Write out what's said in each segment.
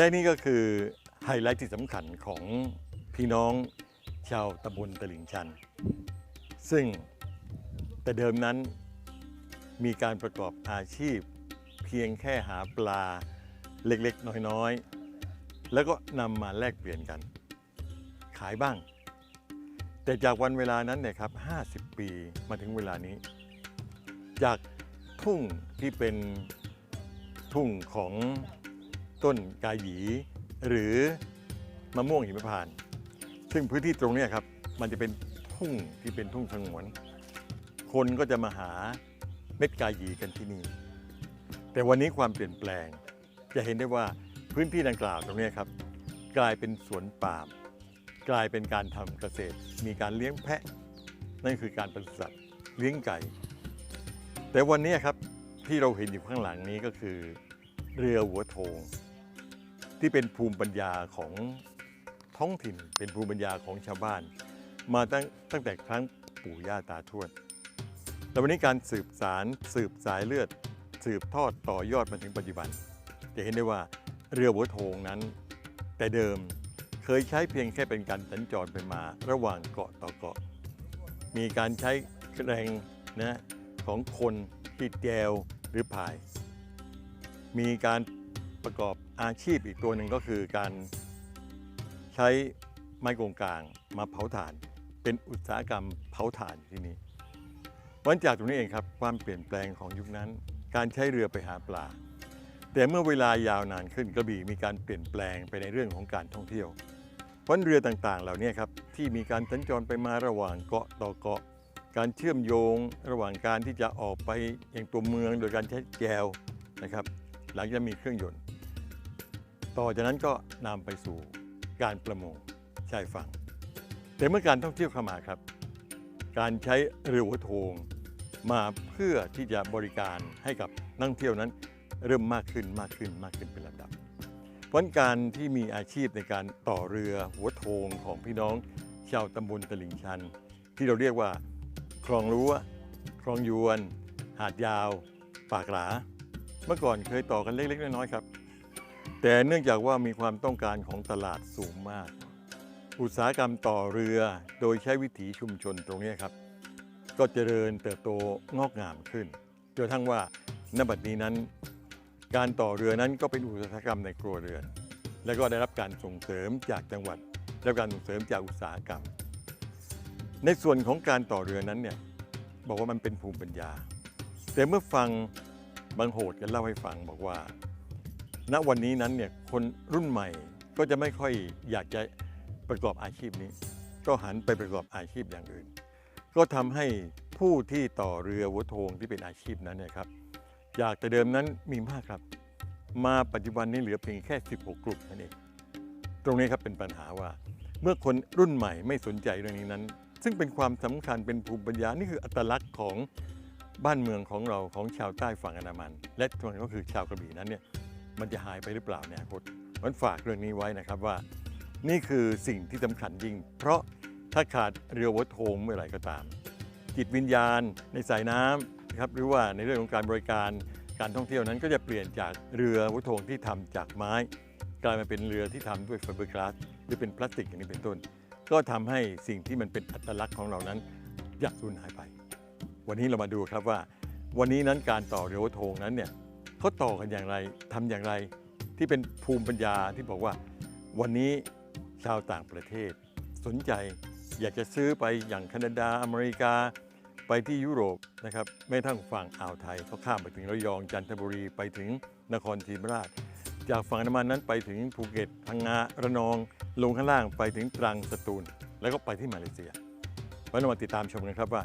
และนี่ก็คือไฮไลท์ที่สำคัญของพี่น้องชาวตำบลตลิ่งชัน ซึ่งแต่เดิมนั้นมีการประกอบอาชีพ เพียงแค่หาปลาเล็กๆ น้อยๆ แล้วก็นำมาแลกเปลี่ยนกัน ขายบ้าง แต่จากวันเวลานั้นเนี่ยครับ 50 ปีมาถึงเวลานี้ จากทุ่งที่เป็นทุ่งของ ต้นกาหยีหรือมะม่วงหิมพานต์ซึ่งพื้นที่ตรงเนี้ครับมันจะเป็นทุ่งที่เป็นทุ่งสงวน คนก็จะมาหาเม็ดกาหยีกันที่นี่ แต่วันนี้ความเปลี่ยนแปลง จะเห็นได้ว่าพื้นที่ดังกล่าวตรงนี้ครับ กลายเป็นสวนปาล์มกลายเป็นการทำเกษตร มีการเลี้ยงแพะ นั่นคือการปศุสัตว์เลี้ยงไก่ แต่วันนี้ครับที่เราเห็นอยู่ข้างหลังนี้ก็คือ เรือหัวโทง ที่เป็นภูมิปัญญาของท้องถิ่น เป็นภูมิปัญญาของชาวบ้าน มาตั้งตั้งแต่ครั้งปู่ย่าตาทวดแต่วันนี้การสืบสารสืบสายเลือด สืบทอดต่อยอดมาถึงปัจจุบัน จะเห็นได้ว่าเรือหัวโทงนั้น แต่เดิมเคยใช้เพียงแค่เป็นการสัญจรไปมาระหว่างเกาะต่อเกาะ มีการใช้แรงนะของคนที่แจวหรือพาย มีการประกอบ อาชีพอีกตัวหนึ่งก็คือการใช้ไม้กงกลางมาเผาถ่าน เป็นอุตสาหกรรมเผาถ่านที่นี่วันจากตรงนี้เองครับความเปลี่ยนแปลงของยุคนั้น การใช้เรือไปหาปลา แต่เมื่อเวลายาวนานขึ้นกระบี่มีการเปลี่ยนแปลงไปในเรื่องของการท่องเที่ยวเพราะเรือต่างๆ เหล่านี้ครับที่มีการสัญจรไปมาระหว่างเกาะต่อเกาะ การเชื่อมโยงระหว่างการที่จะออกไปยังตัวเมืองโดยการใช้แจวนะครับ หลังจากมีเครื่องยนต์ ต่อจากนั้นก็นำไปสู่การประมงชายฝั่ง แต่เมื่อการท่องเที่ยวเข้ามาครับ การใช้เรือหัวโทงมาเพื่อที่จะบริการให้กับนักท่องเที่ยวนั้น เริ่มมากขึ้นมากขึ้นมากขึ้นเป็นลำดับ เพราะการที่มีอาชีพในการต่อเรือหัวโทงของพี่น้องชาวตำบลตลิ่งชัน ที่เราเรียกว่า คลองรั้วคลองยวน หาดยาว ปากหลา เมื่อก่อนเคยต่อกันเล็กๆน้อยๆครับ แต่เนื่องจากว่ามีความต้องการของตลาดสูงมาก อุตสาหกรรมต่อเรือโดยใช้วิถีชุมชนตรงนี้ครับ ก็เจริญเติบโตงอกงามขึ้นจนกระทั่งว่าณบัดนี้นั้น การต่อเรือนั้นก็เป็นอุตสาหกรรมในครัวเรือน และก็ได้รับการส่งเสริมจากจังหวัดได้รับการส่งเสริมจากอุตสาหกรรม ในส่วนของการต่อเรือนั้นเนี่ยบอกว่ามันเป็นภูมิปัญญา แต่เมื่อฟังบางโหดกันเล่าให้ฟังบอกว่า ณวันนี้นั้นเนี่ยคนรุ่นใหม่ก็จะไม่ค่อยอยากจะประกอบอาชีพนี้ ก็หันไปประกอบอาชีพอย่างอื่น ก็ทำให้ผู้ที่ต่อเรือหัวโทงที่เป็นอาชีพนั้นเนี่ยครับจากแต่เดิมนั้นมีมากครับ มาปัจจุบันนี้เหลือเพียงแค่ 16 กลุ่มนั่นเองตรงนี้ครับเป็นปัญหาว่าเมื่อคนรุ่นใหม่ไม่สนใจเรื่องนี้นั้น ซึ่งเป็นความสำคัญเป็นภูมิปัญญานี่คืออัตลักษณ์ของบ้านเมืองของเราของชาวใต้ฝั่งอันดามัน และส่วนก็คือชาวกระบี่นั้นเนี่ย มันจะหายไปหรือเปล่าเนี่ยคตมันฝากเรื่องนี้ไว้นะครับว่า นี่คือสิ่งที่สำคัญยิ่ง เพราะถ้าขาดเรือวัดโทงเมื่อไหร่ก็ตาม จิตวิญญาณในสายน้ำนะครับหรือว่าในเรื่องของการบริการการท่องเที่ยวนั้นก็จะเปลี่ยนจากเรือวัดโทงที่ทำจากไม้ กลายมาเป็นเรือที่ทำด้วยไฟเบอร์กลาสหรือเป็นพลาสติกอย่างนี้เป็นต้น ก็ทำให้สิ่งที่มันเป็นอัตลักษณ์ของเรานั้นอยากสูญหายไป วันนี้เรามาดูครับว่า วันนี้นั้นการต่อเรือวัดโทงนั้นเนี่ย เขาต่อกันอย่างไรทำอย่างไร ที่เป็นภูมิปัญญาที่บอกว่า วันนี้ชาวต่างประเทศ สนใจอยากจะซื้อไปอย่างแคนาดาอเมริกาไปที่ยุโรปนะครับไม่ทั้งฝั่งอ่าวไทยเขาข้ามไปถึงระยองจันทบุรีไปถึงนครศรีธรรมราช จากฝั่งนดามันนั้นไปถึงภูเก็ตพังงาระนอง ลงข้างล่างไปถึงตรังสตูล แล้วก็ไปที่มาเลเซียเพราะเรามาติดตามชมกันครับว่า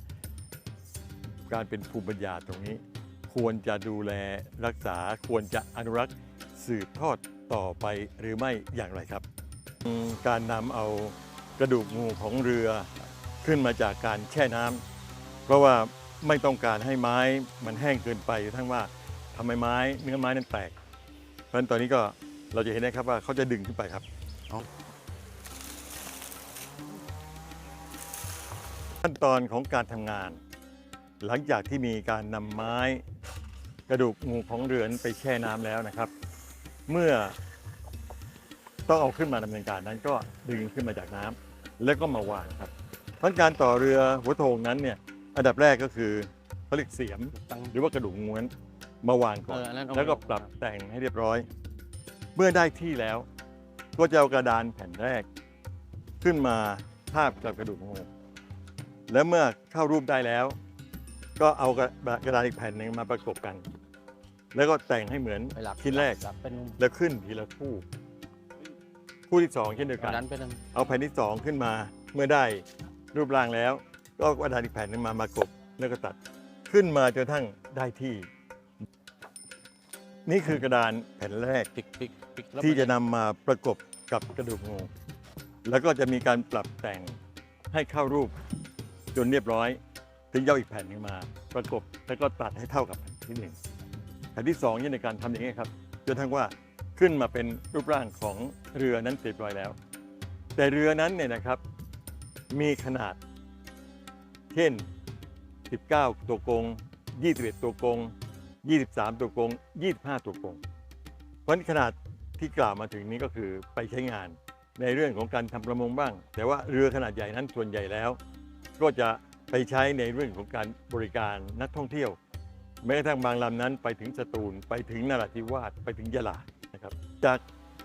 การเป็นภูมิปัญญาตรงนี้ ควรจะดูแลรักษาควรจะอนุรักษ์สืบทอดต่อไปหรือไม่อย่างไรครับ การนำเอากระดูกงูของเรือขึ้นมาจากการแช่น้ำเพราะว่าไม่ต้องการให้ไม้มันแห้งเกินไปทั้งว่าทำให้ไม้เนื้อไม้นั้นแตก เพราะฉะนั้นตอนนี้ก็เราจะเห็นได้ครับว่าเขาจะดึงขึ้นไปครับอ๋อขั้นตอนของการทำงาน หลังจากที่มีการนำไม้กระดูกงูของเรือนไปแช่น้ำแล้วนะครับ เมื่อต้องเอาขึ้นมาดำเนินการนั้นก็ดึงขึ้นมาจากน้ำแล้วก็มาวางครับเพราะการต่อเรือหัวโถงนั้นเนี่ยอันดับแรกก็คือเขาเรียกเสียมตั้งหรือว่ากระดูกม้วนมาวางก่อนเอออันนั้นเอาแล้วก็ปรับแต่งให้เรียบร้อย เมื่อได้ที่แล้ว ก็จะเอากระดานแผ่นแรก ขึ้นมาทาบกับกระดูกงูแล้วเมื่อเข้ารูปได้แล้ว ก็เอากระกระดานอีกแผ่นหนึ่งมาประกบกัน แล้วก็แต่งให้เหมือนไปหลับชิ้นแรกหลับเป็นแล้วขึ้นทีละคู่ คู่ที่สองเช่นเดียวตกัอนนนั้นเป็นเอาแผ่นที่สองขึ้นมาเมื่อได้รูปร่างแล้ว ก็เอากระดานอีกแผ่นหนึงมามากบแล้วก็ตัดขึ้นมาจนกระทั่งได้ที่ นี่คือกระดานแผ่นแรกปิกปิกปิกแล้วที่จะนำมาประกบกับกระดูกงู แล้วก็จะมีการปรับแต่งให้เข้ารูปจนเรียบร้อย ถึงเอาอีกแผ่นหนึ่งมาประกบแล้วก็ตัดให้เท่ากับแผ่นที่หนึ่งแผ่นที่สองนี่ในการทำอย่างนี้ครับจนทั้งว่าขึ้นมาเป็นรูปร่างของเรือนั้นเสร็จร้อยแล้ว แต่เรือนั้นเนี่ยนะครับมีขนาด เช่น 19 ตัวกง 21 ตัวกง 23 ตัวกง 25 ตัวกง เพราะขนาดที่กล่าวมาถึงนี้ก็คือไปใช้งานในเรื่องของการทำประมงบ้าง แต่ว่าเรือขนาดใหญ่นั้นส่วนใหญ่แล้ว ก็จะ ไปใช้ในเรื่องของการบริการนักท่องเที่ยว แม้กระทั่งบางลำนั้นไปถึงสตูลไปถึงนราธิวาสไปถึงยะลานะครับ จาก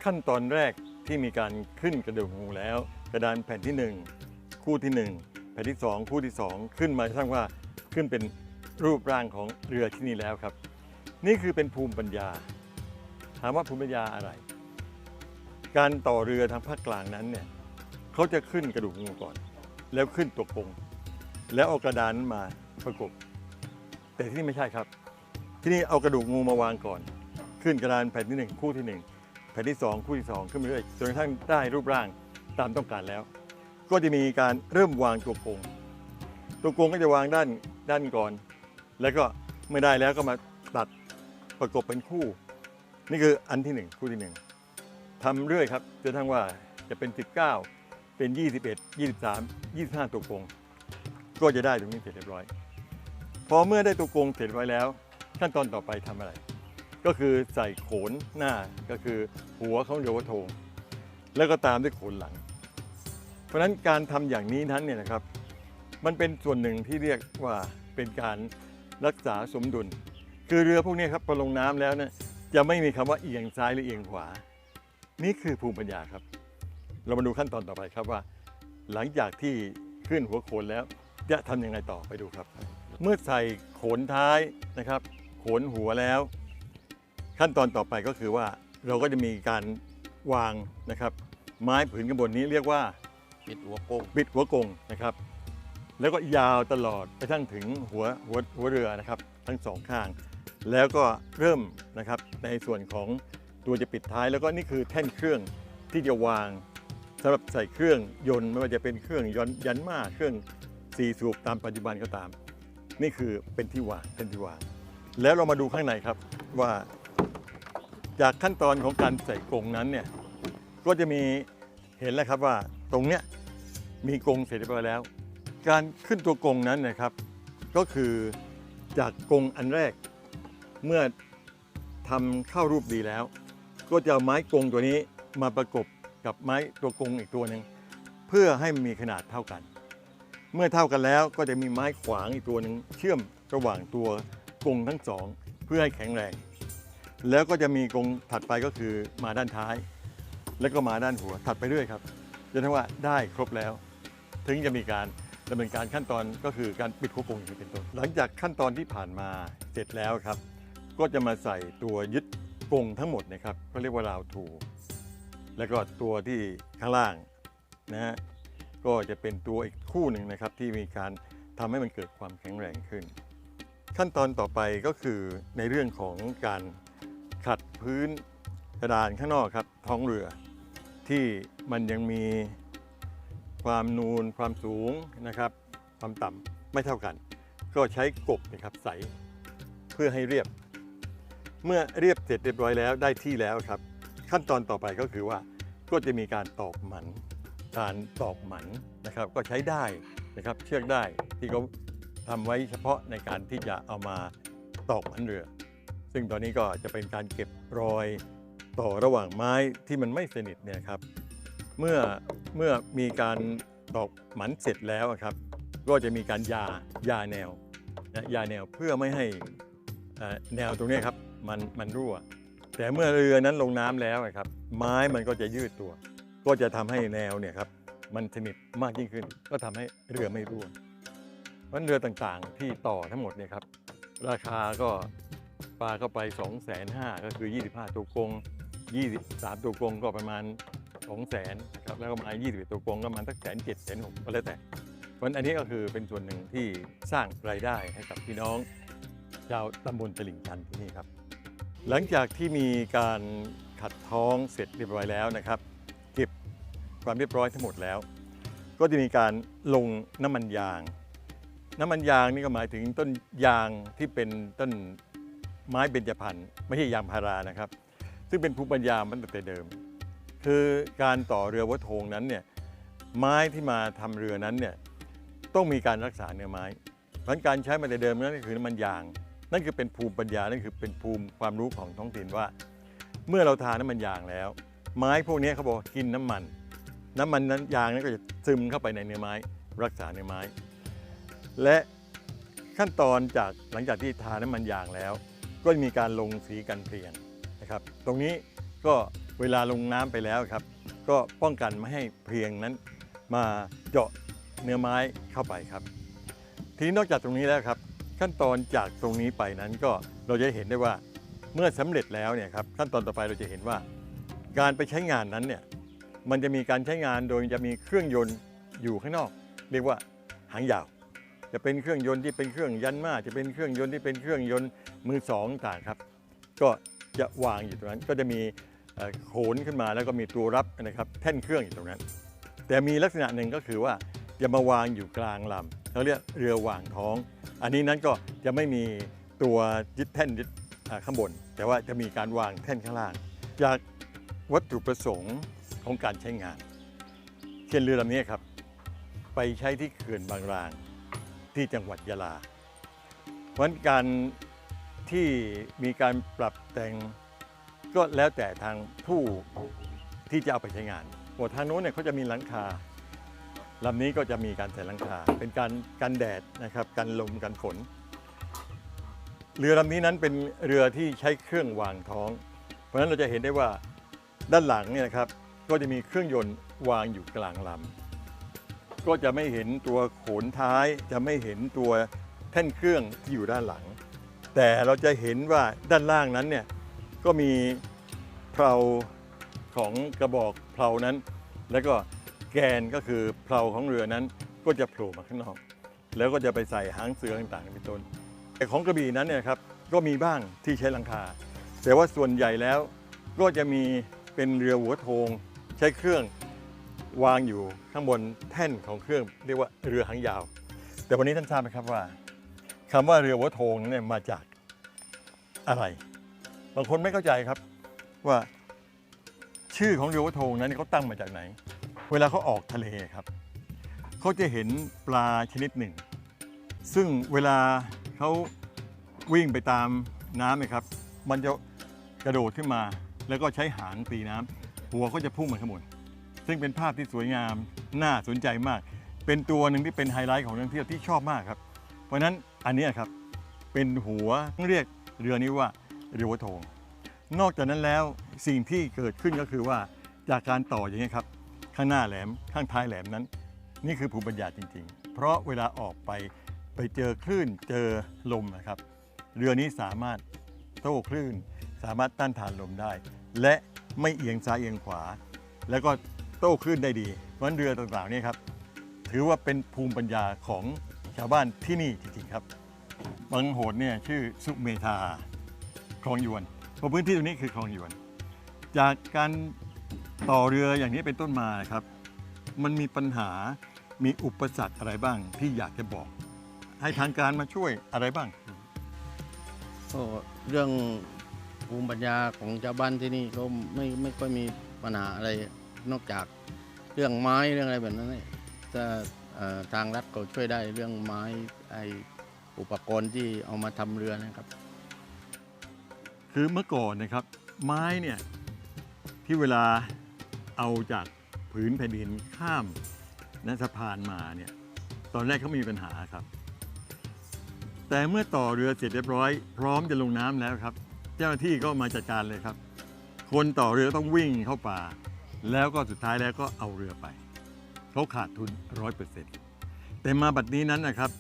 ขั้นตอนแรกที่มีการขึ้นกระดูกงูแล้ว กระดานแผ่นที่ 1 คู่ที่ 1 แผ่นที่ 2 คู่ที่ 2 ขึ้นมาทั้างว่าขึ้นเป็นรูปร่างของเรือที่นี่แล้วครับ นี่คือเป็นภูมิปัญญา ถามว่าภูมิปัญญาอะไร การต่อเรือทางภาคกลางนั้นเนี่ยเขาจะขึ้นกระดูกงูก่อน แล้วขึ้นตัวกง แล้วเอากระดานมาประกบ แต่ที่นี่ไม่ใช่ครับ ที่นี่เอากระดูกงูมาวางก่อน ขึ้นกระดานแผ่นที่หนึ่งคู่ที่หนึ่งแผ่นที่สองคู่ที่สองขึ้นไปเรื่อยจนกระทั่งได้รูปร่างตามต้องการแล้ว ก็จะมีการเริ่มวางตัวกงตัวกงก็จะวางด้านด้านก่อน แล้วก็เมื่อได้แล้วก็มาตัดประกบเป็นคู่ นี่คืออันที่หนึ่งคู่ที่หนึ่งทำเรื่อยครับจนทั้งว่าจะเป็น 19 เป็น 21 23 25 ตัวกง ก็จะได้ตรงนี้เสร็จเรียบร้อย พอเมื่อได้ตัวกรงเสร็จไว้แล้ว ขั้นตอนต่อไปทำอะไร ก็คือใส่โขนหน้าก็คือหัวของเรือวัโทงแล้วก็ตามด้วยโขนหลัง เพราะฉะนั้นการทำอย่างนี้นั้นเนี่ยนะครับ มันเป็นส่วนหนึ่งที่เรียกว่าเป็นการรักษาสมดุล คือเรือพวกนี้ครับพอลงน้ำแล้วเนี่ยจะไม่มีคำว่าเอียงซ้ายหรือเอียงขวา นี่คือภูมิปัญญาครับ เรามาดูขั้นตอนต่อไปครับว่า หลังจากที่ขึ้นหัวโขนแล้ว จะทำยังไงต่อไปดูครับ เมื่อใส่โขนท้ายนะครับ โขนหัวแล้ว ขั้นตอนต่อไปก็คือว่าเราก็จะมีการวางนะครับ ไม้ผืนกระบนนี้เรียกว่าปิดหัวโกงบิดหัวกงนะครับ แล้วก็ยาวตลอดไปทั้งถึงหัวหัวหัวเรือนะครับ ทั้งสองข้าง แล้วก็เริ่มนะครับในส่วนของตัวจะปิดท้าย แล้วก็นี่คือแท่นเครื่องที่จะวางสำหรับใส่เครื่องยนต์ไม่ว่าจะเป็นเครื่องยนต์ยันมาเครื่อง สีสูบตามปัจจุบันก็ตาม นี่คือเป็นที่วางเป็นที่วาง แล้วเรามาดูข้างในครับว่าจากขั้นตอนของการใส่กรงนั้นเนี่ยก็จะมีเห็นแล้วครับว่าตรงเนี้ยมีกรงเสร็จเรียบร้อยแล้ว การขึ้นตัวกรงนั้นนะครับ ก็คือจากกรงอันแรกเมื่อทำเข้ารูปดีแล้ว ก็จะเอาไม้กรงตัวนี้มาประกบกับไม้ตัวกรงอีกตัวหนึ่งเพื่อให้มีขนาดเท่ากัน เมื่อเท่ากันแล้วก็จะมีไม้ขวางอีกตัวหนึ่งเชื่อมระหว่างตัวกรงทั้งสองเพื่อให้แข็งแรง แล้วก็จะมีกรงถัดไปก็คือมาด้านท้าย แล้วก็มาด้านหัวถัดไปเรื่อยครับจนทั้งว่าได้ครบแล้ว ถึงจะมีการดำเนินการขั้นตอนก็คือการปิดหัวกรงอย่างเป็นต้นหลังจากขั้นตอนที่ผ่านมาเสร็จแล้วครับ ก็จะมาใส่ตัวยึดกรงทั้งหมดนะครับก็เรียกว่าราวทูแล้วก็ตัวที่ข้างล่างนะฮะ ก็จะเป็นตัวอีกคู่หนึ่งนะครับ ที่มีการทำให้มันเกิดความแข็งแรงขึ้น ขั้นตอนต่อไปก็คือในเรื่องของการขัดพื้นกระดานข้างนอกครับท้องเรือ ที่มันยังมีความนูนความสูงนะครับ ความต่ำไม่เท่ากัน ก็ใช้กบนะครับใสเพื่อให้เรียบ เมื่อเรียบเสร็จเรียบร้อยแล้วได้ที่แล้วครับ ขั้นตอนต่อไปก็คือว่าก็จะมีการตอกหมัน การตอกหมันนะครับ ก็ใช้ได้นะครับเชือกได้ที่เขาทำไว้เฉพาะในการที่จะเอามาตอกหมันเรือ ซึ่งตอนนี้ก็จะเป็นการเก็บรอยต่อระหว่างไม้ที่มันไม่สนิทเนี่ยครับ เมื่อเมื่อมีการตอกหมันเสร็จแล้วครับ ก็จะมีการยายาแนวนะยาแนวเพื่อไม่ให้แนวตรงนี้ครับมันมันรั่ว แต่เมื่อเรือนั้นลงน้ำแล้วครับ ไม้มันก็จะยืดตัว ก็จะทำให้แนวเนี่ยครับมันสนิทมากยิ่งขึ้น ก็ทำให้เรือไม่รั่วเพราะฉะนั้นเรือต่างๆที่ต่อทั้งหมดเนี่ยครับราคาก็ปลาเข้าไป 2 5 0 0 0ก็คือ 25 ตัวกง 23 ตัวกงก็ประมาณ 2 0 0 0 0นะครับแล้วก็มา 21 ตัวกงก็ประมาณสักแสนเจ็ดแสนหกก็แล้วแต่เพราะฉะนั้นอันนี้ก็คือเป็นส่วนหนึ่งที่สร้างรายได้ให้กับพี่น้องชาวตำบลตลิ่งชันที่นี่ครับ หลังจากที่มีการขัดท้องเสร็จเรียบร้อยแล้วนะครับ ความเรียบร้อยทั้งหมดแล้ว ก็จะมีการลงน้ำมันยาง น้ำมันยางนี่ก็หมายถึงต้นยางที่เป็นต้นไม้เบญจพรรณไม่ใช่ยางพารานะครับ ซึ่งเป็นภูมิปัญญามันตั้งแต่เดิม คือการต่อเรือวัดโทงนั้นเนี่ยไม้ที่มาทำเรือนั้นเนี่ยต้องมีการรักษาเนื้อไม้เพราะการใช้มาแต่เดิมนั่นก็คือน้ำมันยาง นั่นคือเป็นภูมิปัญญา นั่นคือเป็นภูมิความรู้ของท้องถิ่นว่า เมื่อเราทาน้ำมันยางแล้ว ไม้พวกนี้เขาบอกกินน้ำมัน น้ำมันนั้นยางนั้นก็จะซึมเข้าไปในเนื้อไม้ รักษาเนื้อไม้ และขั้นตอนจากหลังจากที่ทาน้ำมันยางแล้ว ก็มีการลงสีกันเพลียงนะครับ ตรงนี้ก็เวลาลงน้ำไปแล้วครับ ก็ป้องกันไม่ให้เพลียงนั้นมาเจาะเนื้อไม้เข้าไปครับ ทีนี้นอกจากตรงนี้แล้วครับ ขั้นตอนจากตรงนี้ไปนั้นก็เราจะเห็นได้ว่าเมื่อสำเร็จแล้วเนี่ยครับขั้นตอนต่อไปเราจะเห็นว่า การไปใช้งานนั้นเนี่ย มันจะมีการใช้งานโดยจะมีเครื่องยนต์อยู่ข้างนอก เรียกว่าหางยาว จะเป็นเครื่องยนต์ที่เป็นเครื่องยันมาจะเป็นเครื่องยนต์ที่เป็นเครื่องยนต์มือสองต่างครับ ก็จะวางอยู่ตรงนั้น ก็จะมีโขนขึ้นมาแล้วก็มีตัวรับนะครับแท่นเครื่องอยู่ตรงนั้น แต่มีลักษณะหนึ่งก็คือว่าจะมาวางอยู่กลางลำเขาเรียกเรือวางท้อง อันนี้นั้นก็จะไม่มีตัวยึดแท่นยึดข้างบน แต่ว่าจะมีการวางแท่นข้างล่าง จากวัตถุประสงค์ ของการใช้งาน เช่นเรือลำนี้ครับ ไปใช้ที่เขื่อนบางรางที่จังหวัดยะลา เพราะฉะนั้นการที่มีการปรับแต่งก็แล้วแต่ทางผู้ที่จะเอาไปใช้งานหัวทางโน้นเนี่ยเขาจะมีหลังคาลำนี้ก็จะมีการใส่หลังคา เป็นการกันแดดนะครับกันลมกันฝน เรือลำนี้นั้นเป็นเรือที่ใช้เครื่องวางท้อง เพราะฉะนั้นเราจะเห็นได้ว่าด้านหลังเนี่ยนะครับ ก็จะมีเครื่องยนต์วางอยู่กลางลำก็จะไม่เห็นตัวโขนท้ายจะไม่เห็นตัวแท่นเครื่องที่อยู่ด้านหลัง แต่เราจะเห็นว่าด้านล่างนั้นเนี่ยก็มีเพลาของกระบอกเพลานั้น แล้วก็แกนก็คือเพลาของเรือนั้นก็จะโผล่มาข้างนอก แล้วก็จะไปใส่หางเสือต่างๆเป็นต้นแต่ของกระบี่นั้นเนี่ยครับก็มีบ้างที่ใช้ลังคา แต่ว่าส่วนใหญ่แล้วก็จะมีเป็นเรือหัวโทง ใช้เครื่องวางอยู่ข้างบนแท่นของเครื่องเรียกว่าเรือหางยาว แต่วันนี้ท่านทราบไหมครับว่าคำว่าเรือหัวโทงเนี่ยมาจากอะไร บางคนไม่เข้าใจครับว่าชื่อของเรือหัวโทงนั้นเขาตั้งมาจากไหน เวลาเขาออกทะเลครับเขาจะเห็นปลาชนิดหนึ่ง ซึ่งเวลาเขาวิ่งไปตามน้ำนะครับ มันจะกระโดดขึ้นมา แล้วก็ใช้หางตีน้ำ หัวก็จะพุ่งมาข้างบนซึ่งเป็นภาพที่สวยงามน่าสนใจมาก เป็นตัวหนึ่งที่เป็นไฮไลท์ของนักท่องเที่ยวที่ชอบมากครับ เพราะฉะนั้นอันนี้ครับเป็นหัวเรียกเรือนี้ว่าเรือหัวโทงนอกจากนั้นแล้วสิ่งที่เกิดขึ้นก็คือว่าจากการต่ออย่างนี้ครับ ข้างหน้าแหลมข้างท้ายแหลมนั้น นี่คือภูมิปัญญาจริง ๆ เพราะเวลาออกไปไปเจอคลื่นเจอลมนะครับ เรือนี้สามารถโต้คลื่น สามารถต้านทานลมได้ และ ไม่เอียงซ้ายเอียงขวา แล้วก็โต้คลื่นได้ดีเพราะนั้นเรือต่างๆนี่ครับถือว่าเป็นภูมิปัญญาของชาวบ้านที่นี่จริงๆครับบางโหดเนี่ยชื่อสุเมธาคลองยวนเพราะพื้นที่ตรงนี้คือคลองยวน จากการต่อเรืออย่างนี้เป็นต้นมานครับ มันมีปัญหามีอุปสรรคอะไรบ้างที่อยากจะบอก ให้ทางการมาช่วยอะไรบ้าง ก็เรื่อง ภูมิปัญญาของชาวบ้านที่นี่ก็ไม่ไม่ค่อยมีปัญหาอะไรนอกจากเรื่องไม้เรื่องอะไรแบบนั้นเนี่ยทางรัฐเขาช่วยได้เรื่องไม้ไออุปกรณ์ที่เอามาทำเรือนะครับ คือเมื่อก่อนนะครับ ไม้เนี่ยที่เวลาเอาจากผืนแผ่นดินข้ามนะสะพานมาเนี่ยตอนแรกเขามีปัญหาครับ แต่เมื่อต่อเรือเสร็จเรียบร้อย พร้อมจะลงน้ำแล้วครับ เจ้าหน้าที่ก็มาจัดการเลยครับ คนต่อเรือต้องวิ่งเข้าป่า แล้วก็สุดท้ายแล้วก็เอาเรือไปเขาขาดทุนร้อยเปอร์เซ็นต์แต่มาบัดนี้นั้นนะครับ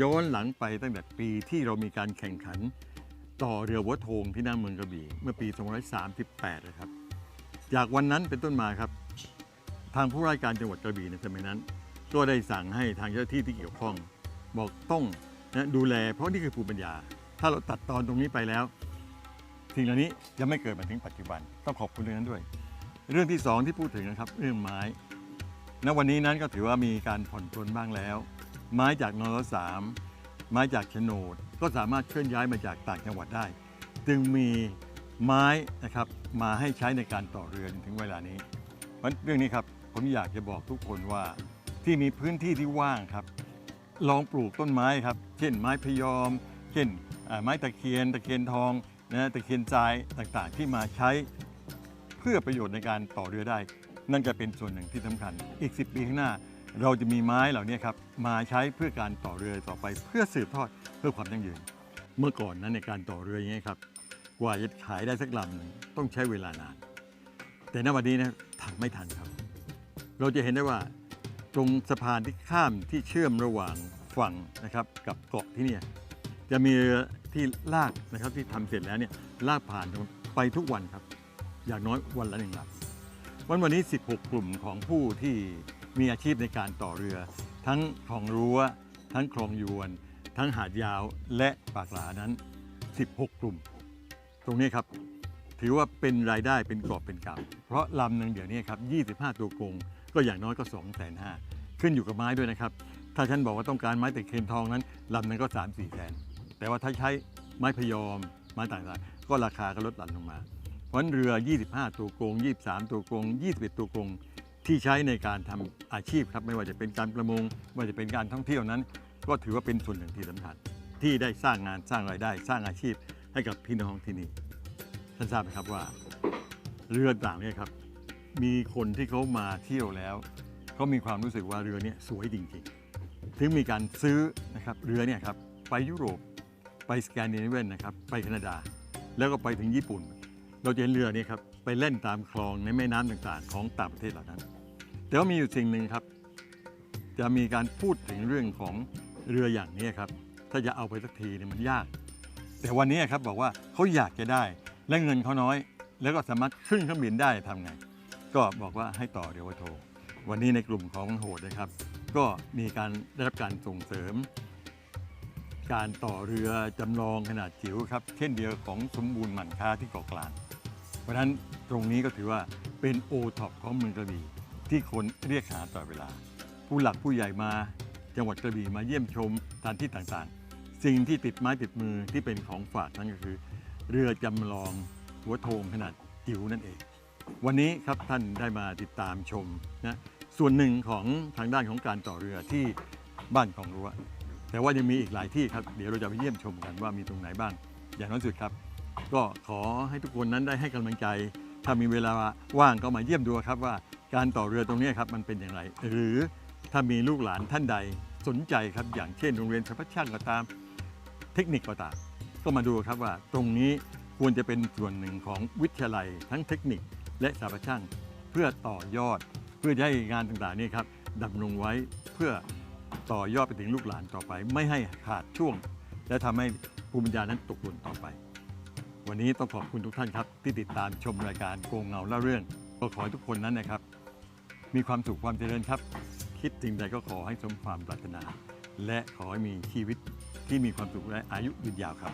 ย้อนหลังไปตั้งแต่ปีที่เรามีการแข่งขัน ต่อเรือวัวโทงที่หน้าเมืองกระบี่เมื่อปี 2538 นะครับ จากวันนั้นเป็นต้นมาครับ ทางผู้ราชการจังหวัดกระบี่ในสมัยนั้น ก็ได้สั่งให้ทางเจ้าหน้าที่ที่เกี่ยวข้อง บอกต้องนะดูแลเพราะนี่คือภูมิปัญญา ถ้าเราตัดตอนตรงนี้ไปแล้ว สิ่งเหล่านี้จะไม่เกิดมาถึงปัจจุบัน ต้องขอบคุณเรื่องนั้นด้วย เรื่องที่สองที่พูดถึงนะครับ เรื่องไม้ ณ วันนี้นั้นก็ถือว่ามีการผ่อนปลนบ้างแล้ว ไม้จากนรสามไม้จากโฉนด ก็สามารถเคลื่อนย้ายมาจากต่างจังหวัดได้ จึงมีไม้นะครับมาให้ใช้ในการต่อเรือจนถึงเวลานี้เพราะเรื่องนี้ครับผมอยากจะบอกทุกคนว่าที่มีพื้นที่ที่ว่างครับ ลองปลูกต้นไม้ครับ เช่นไม้พยอม เช่นไม้ตะเคียน ตะเคียนทอง นะตะเคียนทรายต่างๆ ที่มาใช้เพื่อประโยชน์ในการต่อเรือได้ นั่นจะเป็นส่วนหนึ่งที่สำคัญ อีก 10 ปีข้างหน้า เราจะมีไม้เหล่านี้ครับมาใช้เพื่อการต่อเรือต่อไป เพื่อสืบทอดเพื่อความยั่งยืน เมื่อก่อนนั้นในการต่อเรืออย่างนี้ครับกว่าจะขายได้สักลำหนึ่งต้องใช้เวลานาน แต่ณวันนี้นะทำไม่ทันครับ เราจะเห็นได้ว่าตรงสะพานที่ข้ามที่เชื่อมระหว่างฝั่งนะครับกับเกาะที่นี่ จะมีเรือที่ลากนะครับที่ทำเสร็จแล้วเนี่ยลากผ่านไปทุกวันครับ อย่างน้อยวันละหนึ่งลำวันวันนี้ 16 กลุ่มของผู้ที่มีอาชีพในการต่อเรือ ทั้งคลองรั้ว ทั้งคลองยวน ทั้งหาดยาวและปากหลานั้น 16 กลุ่ม ตรงนี้ครับ ถือว่าเป็นรายได้เป็นกอบเป็นกำเพราะลำหนึ่งเดี๋ยวนี้ครับ25 ตัวกงก็อย่างน้อยก็2 5 0 0 0 0ขึ้นอยู่กับไม้ด้วยนะครับ ถ้าฉันบอกว่าต้องการไม้ตะเคียนทองนั้นลำหนึงก็ 3 4แสน แต่ว่าถ้าใช้ไม้พยอมไม้ต่างๆ ก็ราคาก็ลดหลั่นลงมา เพราะนั้นเรือ 25 ตัวกง 23 ตัวกง 21 ตัวกงที่ใช้ในการทำอาชีพครับไม่ว่าจะเป็นการประมงไม่ว่าจะเป็นการท่องเที่ยวนั้น ก็ถือว่าเป็นส่วนหนึ่งที่สำคัญที่ได้สร้างงานสร้างรายได้ สร้างอาชีพให้กับพี่น้องที่นี่ท่านทราบไหมครับว่า เรือต่างเนี่ยครับ มีคนที่เขามาเที่ยวแล้วเขามีความรู้สึกว่าเรือเนี่ยสวยจริง ๆ ถึงมีการซื้อนะครับเรือเนี่ยครับไปยุโรป ไปสแกนดิเนเวียนนะครับไปแคนาดา แล้วก็ไปถึงญี่ปุ่น เราจะเห็นเรือนี่ครับไปเล่นตามคลองในแม่น้ำต่างๆ ของต่างประเทศเหล่านั้น แต่ว่ามีอยู่สิ่งหนึ่งครับ จะมีการพูดถึงเรื่องของเรืออย่างนี้ครับ ถ้าจะเอาไปสักทีเนี่ยมันยาก แต่วันนี้ครับบอกว่าเขาอยากจะได้และเงินเขาน้อย แล้วก็สามารถขึ้นเครื่องบินได้ทำไง ก็บอกว่าให้ต่อเรือว่าโทรวันนี้ในกลุ่มของโหดนะครับ ก็มีการได้รับการส่งเสริม การต่อเรือจำลองขนาดจิ๋วครับ เช่นเดียวของสมบูรณ์หมั่นค้าที่เกาะกลาง เพราะฉะนั้นตรงนี้ก็ถือว่าเป็นโอท็อปของเมืองกระบี่ที่คนเรียกหาตลอดเวลา ผู้หลักผู้ใหญ่มาจังหวัดกระบี่มาเยี่ยมชมสถานที่ต่างๆ สิ่งที่ติดไม้ติดมือที่เป็นของฝากนั่นก็คือ เรือจำลองหัวโทงขนาดจิ๋วนั่นเอง วันนี้ครับท่านได้มาติดตามชมนะส่วนหนึ่งของทางด้านของการต่อเรือที่บ้านของรั้ว แต่ว่ายังมีอีกหลายที่ครับ เดี๋ยวเราจะไปเยี่ยมชมกันว่ามีตรงไหนบ้าง อย่างน้อยสุดครับ ก็ขอให้ทุกคนนั้นได้ให้กำลังใจ ถ้ามีเวลาว่างก็มาเยี่ยมดูครับว่าการต่อเรือตรงนี้ครับมันเป็นอย่างไร หรือถ้ามีลูกหลานท่านใดสนใจครับ อย่างเช่นโรงเรียนสพัชช่างก็ตาม เทคนิคก็ตาม ก็มาดูครับว่าตรงนี้ควรจะเป็นส่วนหนึ่งของวิทยาลัย ทั้งเทคนิคและสาปัช่างเพื่อต่อยอด เพื่อให้งานต่างๆนี่ครับดำรงไว้เพื่อ ต่อยอดไปถึงลูกหลานต่อไป ไม่ให้ขาดช่วง และทำให้ภูมิปัญญานั้นตกหล่นต่อไป วันนี้ต้องขอบคุณทุกท่านครับ ที่ติดตามชมรายการโกงเงาเล่าเรื่องก็ขอให้ทุกคนนั้นนะครับ มีความสุขความเจริญครับ คิดสิ่งใดก็ขอให้สมความปรารถนา และขอให้มีชีวิตที่มีความสุขและอายุยืนยาวครับ